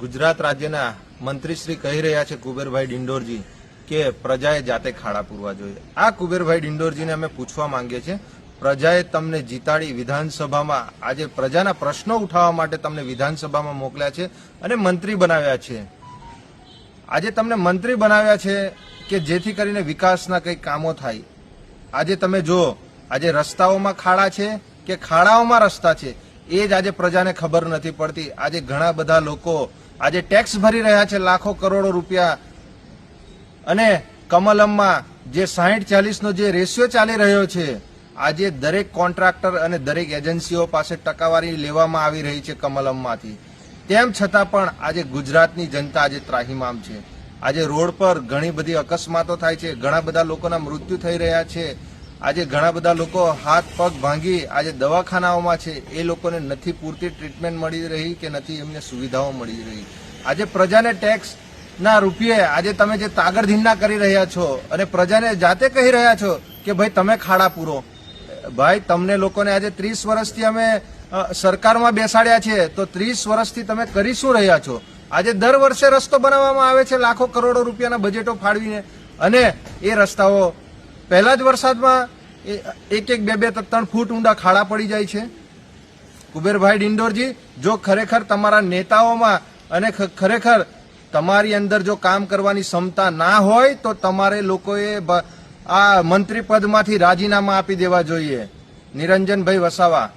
ગુજરાત રાજ્યના મંત્રી શ્રી કહી રહ્યા છે કુબેરભાઈ ડિંડોરજી કે પ્રજાએ જાતે ખાડા પૂરવા જોઈએ. આ કુબેરભાઈ ડિંડોરજીને અમે પૂછવા માંગીએ છીએ, પ્રજાએ તમને જીતાડી વિધાનસભામાં આજે પ્રજાના પ્રશ્નો ઉઠાવવા માટે તમને વિધાનસભામાં મોકલ્યા છે અને મંત્રી બનાવ્યા છે. આજે તમને મંત્રી બનાવ્યા છે કે જેથી કરીને વિકાસના કંઈક કામો થાય. આજે તમે જુઓ, આજે રસ્તાઓમાં ખાડા છે કે ખાડાઓમાં રસ્તા છે, એ જ આજે પ્રજાને ખબર નથી પડતી. આજે ઘણા બધા લોકો આજે ટેક્સ ભરી રહ્યા છે લાખો કરોડો રૂપિયા. અને કમલમમાં જે સાહીઠ ચાલીસનો જે રેશિયો ચાલી રહ્યો છે, આજે દરેક કોન્ટ્રાક્ટર અને દરેક એજન્સીઓ પાસે ટકાવારી લેવામાં આવી રહી છે કમલમમાંથી. તેમ છતાં પણ આજે ગુજરાતની જનતા આજે ત્રાહિમામ છે. આજે રોડ પર ઘણી બધી અકસ્માતો થાય છે. ઘણા બધા લોકોના મૃત્યુ થઈ રહ્યા છે. આજે ઘણા બધા લોકો હાથ, પગ ભાંગી આજે દવાખાનાઓમાં છે. એ લોકોને નથી પૂરતી ટ્રીટમેન્ટ મળી રહી કે નથી એમને સુવિધાઓ મળી રહી. આજે પ્રજાને ટેક્સ ના રૂપિયે આજે તમે જે તાગડધીંડા કરી રહ્યા છો અને પ્રજાને જાતે કહી રહ્યા છો કે ભાઈ તમે ખાડા પૂરો. ભાઈ, તમને લોકોને આજે ત્રીસ વર્ષથી અમે સરકારમાં બેસાડ્યા છે. તો ત્રીસ વર્ષથી તમે કરી શું રહ્યા છો? આજે દર વર્ષે રસ્તો બનાવવામાં આવે છે લાખો કરોડો રૂપિયાના બજેટો ફાળવીને. અને એ રસ્તાઓ પહેલા જ વરસાદમાં એક એક બે બે ત્રણ ફૂટ ઊંડા ખાડા પડી જાય છે. કુબેરભાઈ ડિંડોરજી, જો ખરેખર તમારા નેતાઓમાં અને ખરેખર તમારી અંદર જો કામ કરવાની ક્ષમતા ના હોય, તો તમારે લોકોએ આ મંત્રી પદમાંથી રાજીનામા આપી દેવા જોઈએ. નિરંજનભાઈ વસાવા.